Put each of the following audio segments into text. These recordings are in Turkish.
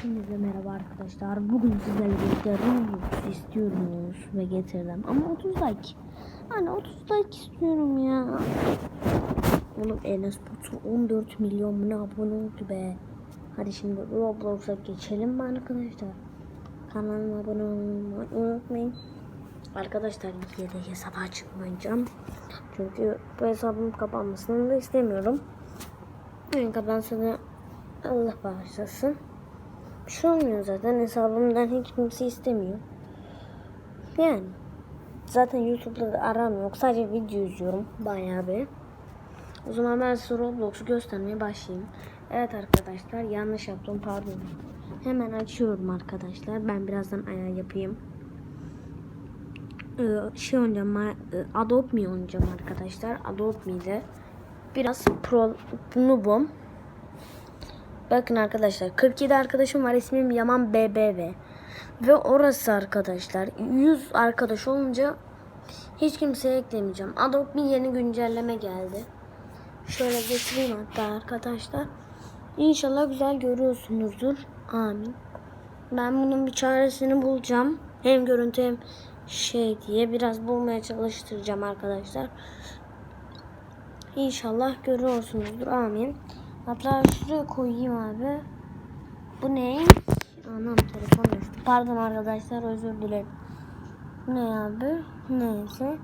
Hepinize merhaba arkadaşlar. Bugün sizlerle birlikte Roblox istiyoruz ve getirdim. Ama 30 like. Hani 30 like istiyorum ya. Oğlum Enes Batur 14 milyon mu ne abone oldu be. Hadi şimdi Roblox'a geçelim mi arkadaşlar? Kanalıma abone olmayı unutmayın. Arkadaşlar yedek hesaba çıkmayacağım. Çünkü bu hesabım kapanmasını da istemiyorum. Yani kapansa Allah bağışlasın. Bir şey olmuyor zaten. Hesabımdan hiç kimse istemiyor. Yani. Zaten YouTube'da da aram. Sadece video izliyorum. Bayağı bir. O zaman ben size Roblox'u göstermeye başlayayım. Evet arkadaşlar yanlış yaptım pardon. Hemen açıyorum arkadaşlar. Ben birazdan ayar yapayım. Ee, şey oynayacağım. e, Adobe Me oynayacağım arkadaşlar. Adobe Me'de biraz pro noobum. Bakın arkadaşlar 47 arkadaşım var ismim Yaman BBV. Ve orası arkadaşlar 100 arkadaş olunca hiç kimseye eklemeyeceğim. Adobe bir yeni güncelleme geldi. Şöyle getireyim hatta arkadaşlar. İnşallah güzel görüyorsunuzdur. Amin. Ben bunun bir çaresini bulacağım. Hem görüntü hem şey diye biraz bulmaya çalıştıracağım arkadaşlar. İnşallah görüyorsunuzdur. Amin. Hatta şuraya koyayım abi. Bu ne? Anam telefon düştü. Pardon arkadaşlar özür dilerim. Ne abi? Neyse.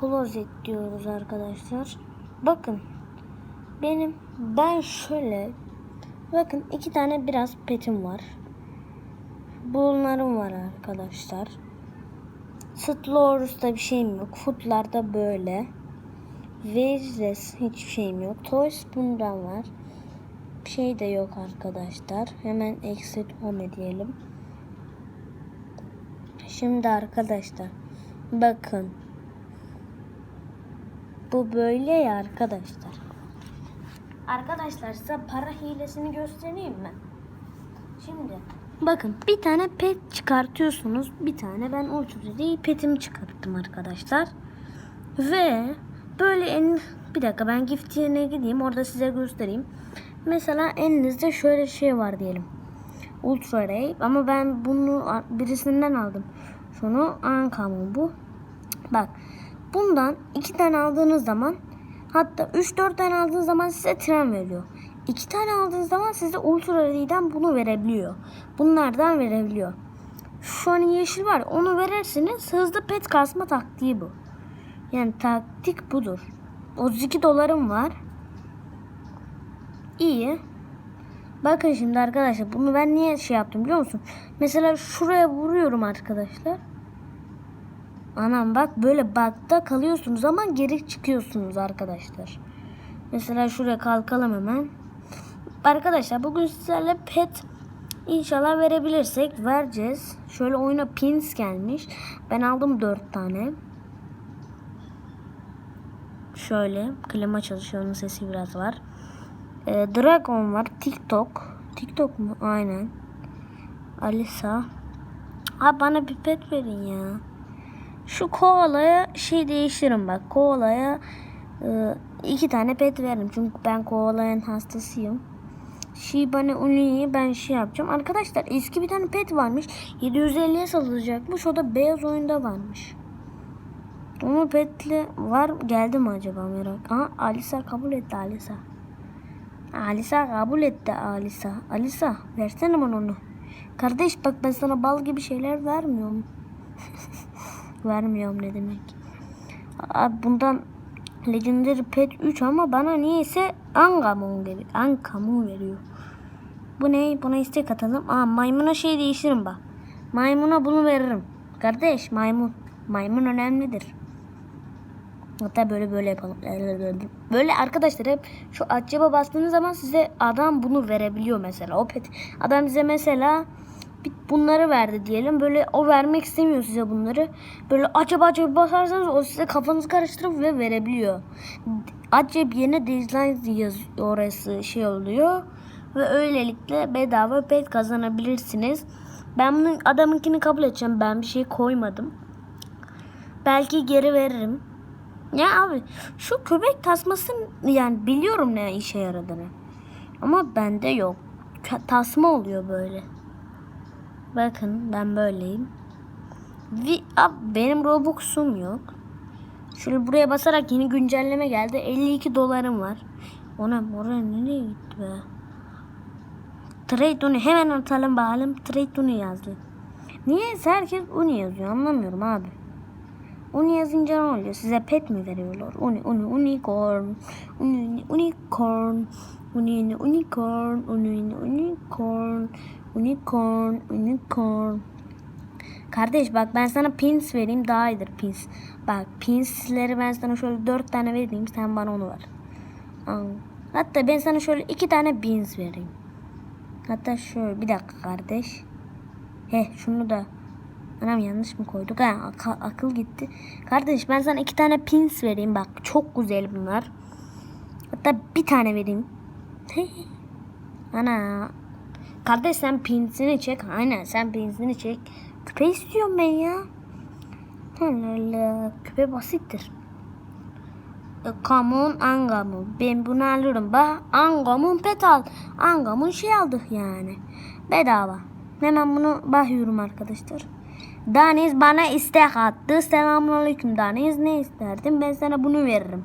Closet diyoruz arkadaşlar. Bakın. Benim ben şöyle bakın iki tane biraz petim var. Bunlarım var arkadaşlar. Slorus'ta bir şeyim yok. Foot'larda böyle. Vezes hiçbir şeyim yok. Toys bundan var. Bir şey de yok arkadaşlar. Hemen exit home diyelim. Şimdi arkadaşlar bakın. Bu böyle ya arkadaşlar. Arkadaşlar size para hilesini göstereyim mi? Şimdi bakın bir tane pet çıkartıyorsunuz. Bir tane ben ultra değil petimi çıkarttım arkadaşlar. Ve böyle en bir dakika ben gift yerine gideyim orada size göstereyim. Mesela elinizde şöyle şey var diyelim. Ultra Ray ama ben bunu birisinden aldım. Şunu Ankam'ın bu. Bak bundan iki tane aldığınız zaman hatta 3-4 tane aldığınız zaman size tren veriyor. İki tane aldığınız zaman size Ultra Ray'den bunu verebiliyor. Bunlardan verebiliyor. Şu an yeşil var onu verirsiniz hızlı pet kasma taktiği bu. Yani taktik budur. 32 dolarım var. İyi. Bakın şimdi arkadaşlar bunu ben niye şey yaptım biliyor musun? Mesela şuraya vuruyorum arkadaşlar. Anam bak böyle bakta kalıyorsunuz ama geri çıkıyorsunuz arkadaşlar. Mesela şuraya kalkalım hemen. Arkadaşlar bugün sizlerle pet inşallah verebilirsek vereceğiz. Şöyle oyuna pins gelmiş. Ben aldım 4 tane. Şöyle klima çalışıyor onun sesi biraz var. Ee, Dragon var. TikTok. TikTok mu? Aynen. Alisa. Abi bana bir pet verin ya. Şu koalaya şey değiştirin bak. Koalaya e, iki tane pet veririm. Çünkü ben koalayan hastasıyım. Shibane Uni'yi ben şey yapacağım. Arkadaşlar eski bir tane pet varmış. 750'ye satılacakmış. O da beyaz oyunda varmış. Ama petle var geldi mi acaba merak. Aha Alisa kabul etti Alisa. Alisa kabul etti Alisa. Alisa versene bana onu. Kardeş bak ben sana bal gibi şeyler vermiyorum. vermiyorum ne demek. Abi bundan Legendary Pet 3 ama bana niyeyse Ankamon geliyor. Ankamon veriyor. Bu ne? Buna istek atalım. Aa maymuna şey değiştirin bak. Maymuna bunu veririm. Kardeş maymun. Maymun önemlidir. Hatta böyle böyle yapalım. Böyle arkadaşlar hep şu acaba bastığınız zaman size adam bunu verebiliyor mesela. O pet adam size mesela bunları verdi diyelim. Böyle o vermek istemiyor size bunları. Böyle acaba acaba basarsanız o size kafanızı karıştırıp ve verebiliyor. Acaba yeni deadline yazıyor orası şey oluyor. Ve öylelikle bedava pet kazanabilirsiniz. Ben bunun adamınkini kabul edeceğim. Ben bir şey koymadım. Belki geri veririm. Ya abi şu köpek tasması yani biliyorum ne işe yaradığını. Ama bende yok. tasma oluyor böyle. Bakın ben böyleyim. Vi Ab, benim Robux'um yok. Şöyle buraya basarak yeni güncelleme geldi. 52 dolarım var. Ona oraya nereye gitti be? Trade Uni hemen atalım bakalım. Trade Uni yazdı. Niye herkes Uni yazıyor anlamıyorum abi. Uni yazınca ne oluyor? Size pet mi veriyorlar? Uni, uni, unicorn. Uni, uni, unicorn. Uni, uni, unicorn. Uni, uni, unicorn. Unicorn, unicorn. Kardeş bak ben sana pins vereyim daha iyidir pins. Bak pinsleri ben sana şöyle dört tane vereyim sen bana onu ver. Hatta ben sana şöyle iki tane pins vereyim. Hatta şöyle bir dakika kardeş. He şunu da. Anam yanlış mı koyduk? Ha, ak- akıl gitti. Kardeş ben sana iki tane pins vereyim. Bak çok güzel bunlar. Hatta bir tane vereyim. Ana. Kardeş sen pinsini çek. Aynen sen pinsini çek. Küpe istiyorum ben ya. Allah Allah. Küpe basittir. E, Kamun angamun. Ben bunu alırım. Bak angamun petal. Angamun şey aldık yani. Bedava. Hemen bunu bakıyorum arkadaşlar. Daniz bana istek attı. Selamünaleyküm Daniz. Ne isterdin? Ben sana bunu veririm.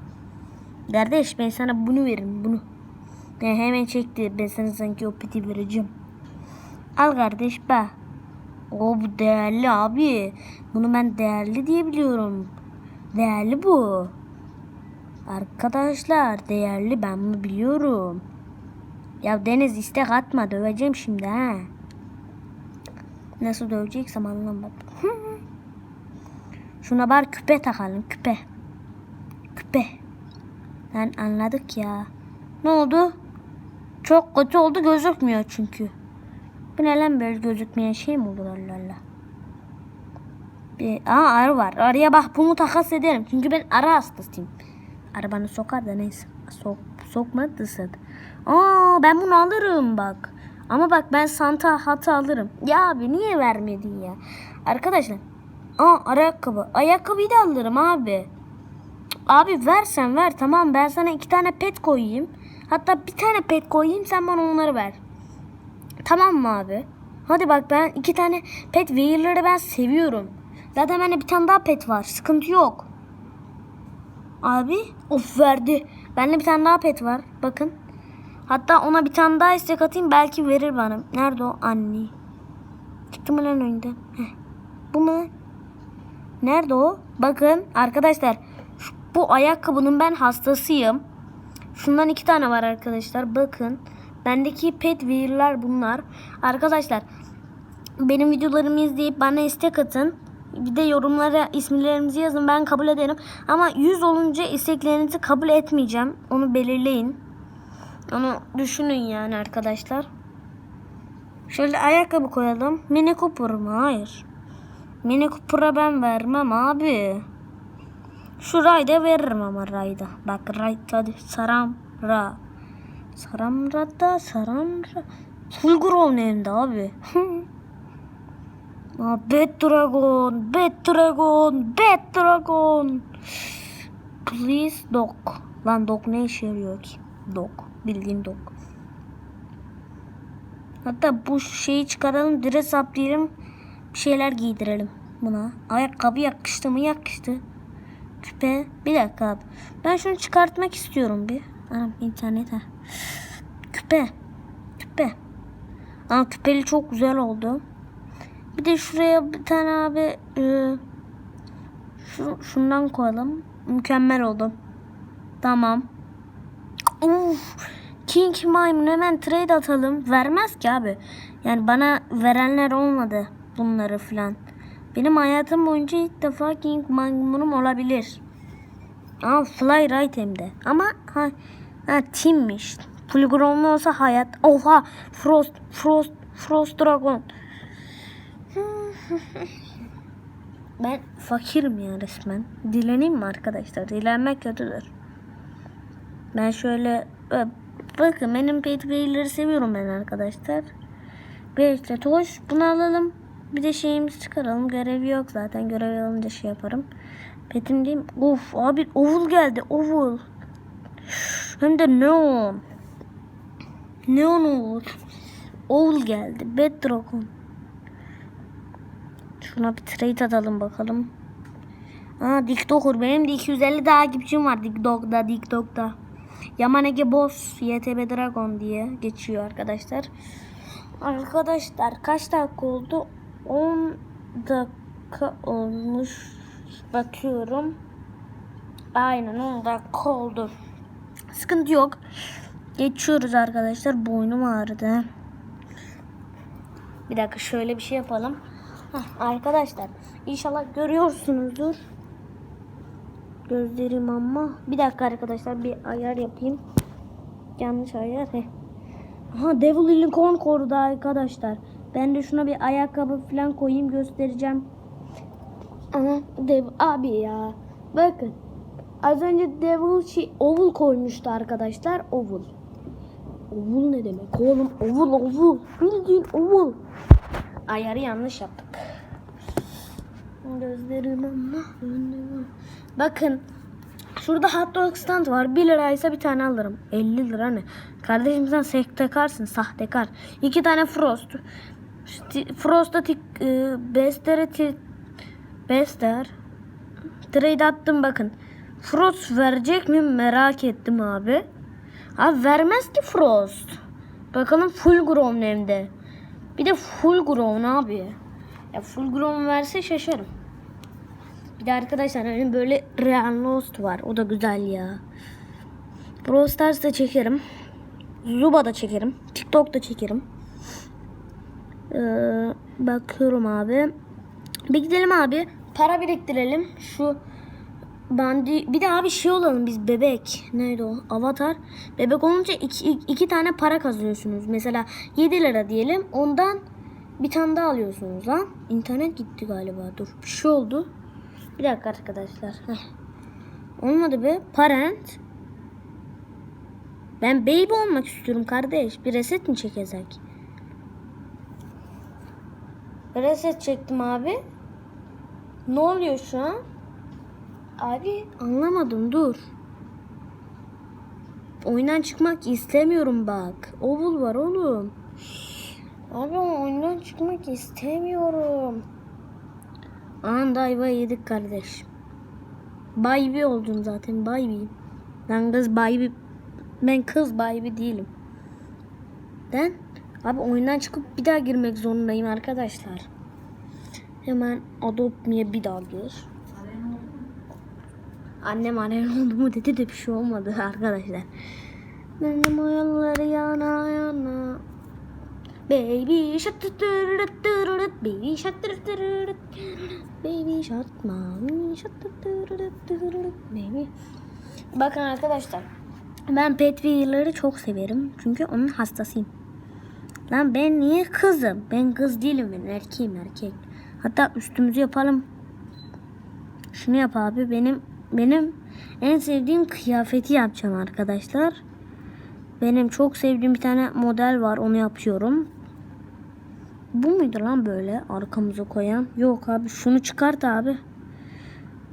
Kardeş ben sana bunu veririm. Bunu. Ben hemen çekti. Ben sana sanki o piti vereceğim. Al kardeş bak. O bu değerli abi. Bunu ben değerli diye biliyorum. Değerli bu. Arkadaşlar değerli ben bunu biliyorum. Ya Deniz istek atma döveceğim şimdi ha. Nasıl döveceksem anlamadım. Şuna bar küpe takalım küpe. Küpe. Ben anladık ya. Ne oldu? Çok kötü oldu gözükmüyor çünkü. Bu ne lan böyle gözükmeyen şey mi olur Allah Allah. Bir, aa arı var. Arıya bak bunu takas ederim. Çünkü ben arı hastasıyım. Arı bana sokar da neyse. Sok, sokmadıysa da. Aa ben bunu alırım bak. Ama bak ben Santa hata alırım. Ya abi niye vermedin ya? Arkadaşlar. Aa ayakkabı. Ayakkabıyı da alırım abi. Abi versen ver tamam ben sana iki tane pet koyayım. Hatta bir tane pet koyayım sen bana onları ver. Tamam mı abi? Hadi bak ben iki tane pet wheel'ları ben seviyorum. Zaten bende bir tane daha pet var. Sıkıntı yok. Abi of verdi. Bende bir tane daha pet var. Bakın. Hatta ona bir tane daha istek atayım belki verir bana. Nerede o anne? Çıktı mı lan önünden? Heh. Bu mu? Nerede o? Bakın arkadaşlar. şu- Bu ayakkabının ben hastasıyım. Şundan iki tane var arkadaşlar. Bakın. Bendeki pet wheel'lar bunlar. Arkadaşlar benim videolarımı izleyip bana istek atın. Bir de yorumlara isimlerinizi yazın. Ben kabul ederim. Ama 100 olunca isteklerinizi kabul etmeyeceğim. Onu belirleyin. Onu düşünün yani arkadaşlar. Şöyle ayakkabı koyalım. Mini Cooper mı? Hayır. Mini Cooper'a ben vermem abi. Şu rayda veririm ama rayda. Bak rayda hadi saram ra. Saramra'da saramra. Fulgur hem de abi. Aa, Bad Dragon, Bad Dragon, Bad Dragon. Please dog. Lan dog ne işe yarıyor ki? Dog. Bildiğin dog. Hatta bu şeyi çıkaralım, dress up diyelim. Bir şeyler giydirelim buna. Ayakkabı yakıştı mı? Yakıştı. Küpe. Bir dakika abi. Ben şunu çıkartmak istiyorum bir. Anam internet ha. Küpe. Küpe. Aa, küpeli çok güzel oldu. Bir de şuraya bir tane abi e, şu, şundan koyalım. Mükemmel oldu. Tamam. Uf, King Maymun hemen trade atalım. Vermez ki abi. Yani bana verenler olmadı bunları filan. Benim hayatım boyunca ilk defa King Maymunum olabilir. Aa Fly Right hem de. Ama ha, ha Team'miş. Fulgurumlu olsa hayat. Oha Frost Frost Frost Dragon. Ben fakirim ya resmen. Dileneyim mi arkadaşlar? Dilenmek kötüdür. Ben şöyle e, bakın benim pedigree'leri seviyorum ben arkadaşlar. Beşte toş bunu alalım. Bir de şeyimizi çıkaralım. Görevi yok zaten. Görevi alınca şey yaparım. Petim diyeyim. Of abi oval geldi. Oval. Hem de neon. Neon olur. Oğul geldi. Dragon. Şuna bir trade atalım bakalım. Aa TikToker. Benim de 250 takipçim var TikTok'ta TikTok'ta. Yamanege Boss YTB Dragon diye geçiyor arkadaşlar. Arkadaşlar kaç dakika oldu? 10 dakika olmuş. Bakıyorum. Aynen 10 dakika oldu. Sıkıntı yok. Geçiyoruz arkadaşlar. Boynum ağrıdı. Bir dakika şöyle bir şey yapalım. Heh, arkadaşlar inşallah görüyorsunuzdur. Gözlerim ama. Bir dakika arkadaşlar bir ayar yapayım. Yanlış ayar. Heh. Aha Devil Unicorn korudu arkadaşlar. Ben de şuna bir ayakkabı falan koyayım göstereceğim. Aha Dev abi ya. Bakın. Az önce Devil şey, Oval koymuştu arkadaşlar. Oval. Oval ne demek oğlum? Oval oval. Bildiğin oval. Ayarı yanlış yaptık. Gözlerim ama. Bakın. Şurada hot dog stand var. 1 liraysa bir tane alırım. 50 lira ne? Kardeşim sen sahtekarsın. Sahtekar. İki tane Frost. Frost'a e, Bester'e Bester. Trade attım bakın. Frost verecek mi merak ettim abi. Abi vermez ki Frost. Bakalım full grown hem de. Bir de full grown abi. Ya full grown verse şaşarım. De arkadaşlar hani böyle Real Lost var. O da güzel ya. Brawl Stars da çekerim. Zuba da çekerim. TikTok da çekerim. Ee, bakıyorum abi. Bir gidelim abi. Para biriktirelim. Şu bandi bir de abi şey olalım biz bebek. Neydi o? Avatar. Bebek olunca iki, iki, tane para kazanıyorsunuz. Mesela 7 lira diyelim. Ondan bir tane daha alıyorsunuz lan. İnternet gitti galiba. Dur. Bir şey oldu. Bir dakika arkadaşlar. Heh. Olmadı be. Parent. Ben baby olmak istiyorum kardeş. Bir reset mi çekecek? Reset çektim abi. Ne oluyor şu an? Abi anlamadım dur. Oyundan çıkmak istemiyorum bak. Oval var oğlum. Abi oyundan çıkmak istemiyorum. Anda ayva yedik kardeş. Baybi oldum zaten baybiyim. Ben kız baybi. Ben kız baybi değilim. Ben abi oyundan çıkıp bir daha girmek zorundayım arkadaşlar. Hemen Adopt Me'ye bir daha gir. Annem annem oldu mu dedi de bir şey olmadı arkadaşlar. Benim ayarları yana yana. Baby shut baby shut baby shut mommy shut baby. Bakın arkadaşlar. Ben Pet Wheeler'ı çok severim. Çünkü onun hastasıyım. Lan ben niye kızım? Ben kız değilim ben erkeğim erkek. Hatta üstümüzü yapalım. Şunu yap abi. Benim benim en sevdiğim kıyafeti yapacağım arkadaşlar. Benim çok sevdiğim bir tane model var. Onu yapıyorum. Bu muydu lan böyle arkamıza koyan? Yok abi şunu çıkart abi.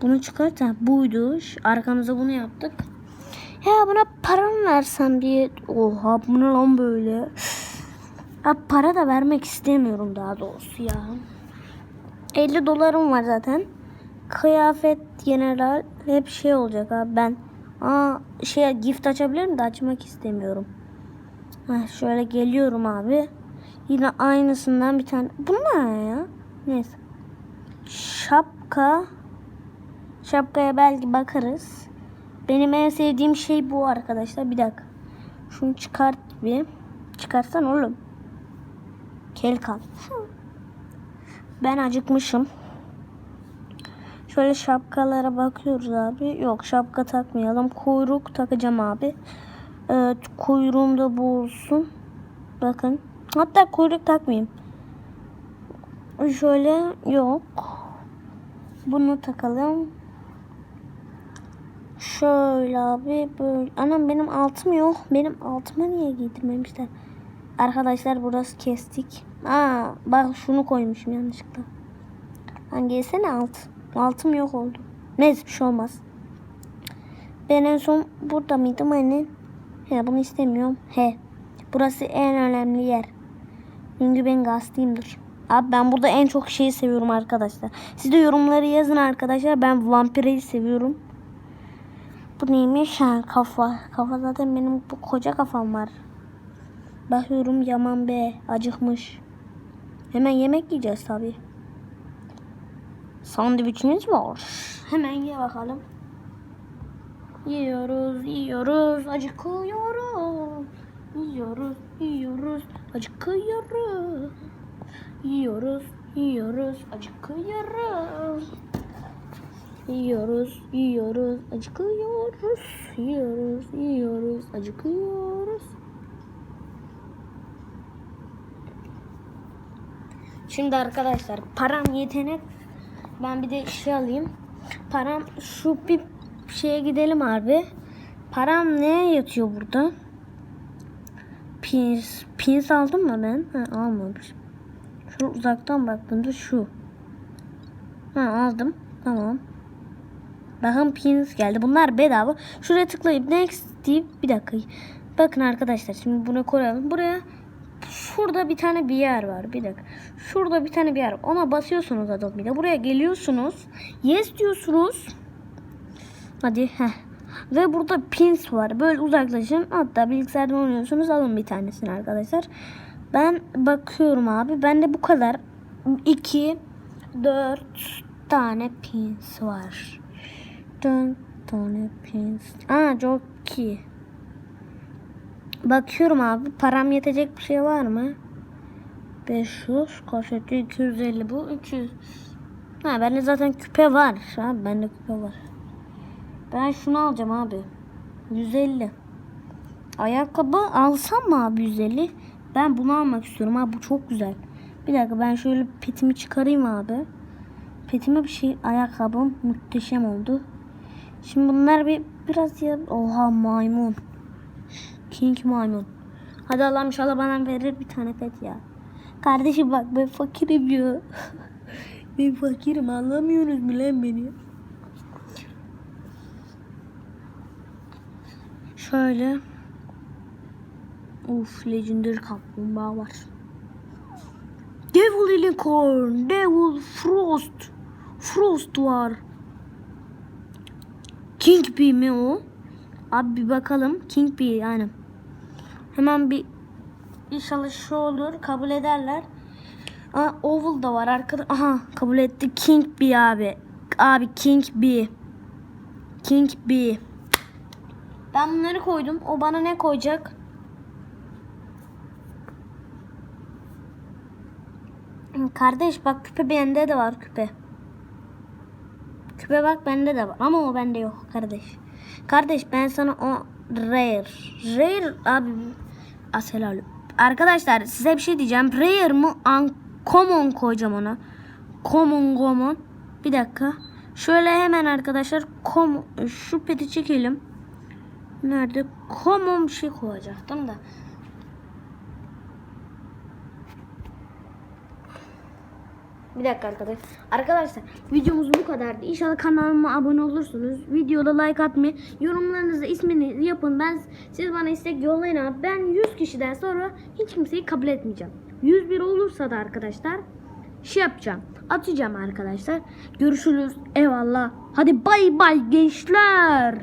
Bunu çıkart ha. Buydu. Arkamıza bunu yaptık. Ya buna para mı versem diye. Oha bu ne lan böyle. Abi para da vermek istemiyorum daha doğrusu ya. 50 dolarım var zaten. Kıyafet general hep şey olacak abi ben. Aa şey gift açabilirim de açmak istemiyorum. Heh, şöyle geliyorum abi. Yine aynısından bir tane. Bu ne ya? Neyse. Şapka. Şapkaya belki bakarız. Benim en sevdiğim şey bu arkadaşlar. Bir dakika. Şunu çıkart bir. Çıkarsan oğlum. Kel kal. Ben acıkmışım. Şöyle şapkalara bakıyoruz abi. Yok şapka takmayalım. Kuyruk takacağım abi. Evet kuyruğum da bu olsun. Bakın. Hatta kuyruk takmayayım. Şöyle yok. Bunu takalım. Şöyle abi böyle. Anam benim altım yok. Benim altıma niye giydirmemişler? Arkadaşlar burası kestik. Aa bak şunu koymuşum yanlışlıkla. Lan gelsene alt. Altım yok oldu. Neyse bir şey olmaz. Ben en son burada mıydım anne? He bunu istemiyorum. He. Burası en önemli yer. Çünkü ben gazeteyimdir. Abi ben burada en çok şeyi seviyorum arkadaşlar. Siz de yorumları yazın arkadaşlar. Ben vampireyi seviyorum. Bu neymiş? Ha, kafa. Kafa zaten benim bu koca kafam var. Bakıyorum Yaman be acıkmış. Hemen yemek yiyeceğiz tabi. Sandviçimiz var. Hemen ye bakalım. Yiyoruz, yiyoruz, acıkıyoruz. Yiyoruz, yiyoruz, acıkıyoruz. Yiyoruz, yiyoruz, acıkıyoruz. Yiyoruz, yiyoruz, acıkıyoruz. Yiyoruz, yiyoruz, acıkıyoruz. Şimdi arkadaşlar param yetenek. Ben bir de şey alayım. Param şu bir şeye gidelim abi. Param neye yatıyor burada? Pins, pins aldım mı ben? Ha, almamışım. Şu uzaktan baktığımda şu. Ha aldım. Tamam. Bakın pins geldi. Bunlar bedava. Şuraya tıklayıp next deyip bir dakika. Bakın arkadaşlar şimdi bunu koyalım. Buraya şurada bir tane bir yer var. Bir dakika. Şurada bir tane bir yer. var. Ona basıyorsunuz Adobe'de. Buraya geliyorsunuz. Yes diyorsunuz. Hadi. Heh. Ve burada pins var. Böyle uzaklaşın. Hatta bilgisayardan oynuyorsunuz. Alın bir tanesini arkadaşlar. Ben bakıyorum abi. Bende bu kadar. 2 4 tane pins var. 4 tane pins. Aa çok iyi. Bakıyorum abi. Param yetecek bir şey var mı? 500 kaşeti 250 bu 300. Ha bende zaten küpe var. Abi bende küpe var. Ben şunu alacağım abi. 150. Ayakkabı alsam mı abi 150? Ben bunu almak istiyorum abi bu çok güzel. Bir dakika ben şöyle petimi çıkarayım abi. Petime bir şey ayakkabım muhteşem oldu. Şimdi bunlar bir biraz ya oha maymun. King maymun. Hadi Allah inşallah bana verir bir tane pet ya. Kardeşim bak ben fakirim ya. ben fakirim anlamıyorsunuz mu lan beni? Şöyle. Uf legendary kaplumbağa var. Devil Unicorn, Devil Frost. Frost var. King Bee mi o? Abi bir bakalım. King Bee yani. Hemen bir inşallah şu olur. Kabul ederler. Aa, Oval da var arkada. Aha kabul etti. King Bee abi. Abi King Bee. King Bee. Ben bunları koydum. O bana ne koyacak? Kardeş bak küpe bende de var küpe. Küpe bak bende de var ama o bende yok kardeş. Kardeş ben sana o rare. Rare abi asel Arkadaşlar size bir şey diyeceğim. Rare mı uncommon koyacağım ona. Common common. Bir dakika. Şöyle hemen arkadaşlar kom şu peti çekelim. Nerede? Common bir şey koyacaktım da. Bir dakika arkadaşlar. Arkadaşlar videomuz bu kadardı. İnşallah kanalıma abone olursunuz. Videoda like atmayı, yorumlarınızı ismini yapın. Ben siz bana istek yollayın abi. Ben 100 kişiden sonra hiç kimseyi kabul etmeyeceğim. 101 olursa da arkadaşlar şey yapacağım. Atacağım arkadaşlar. Görüşürüz. Eyvallah. Hadi bay bay gençler.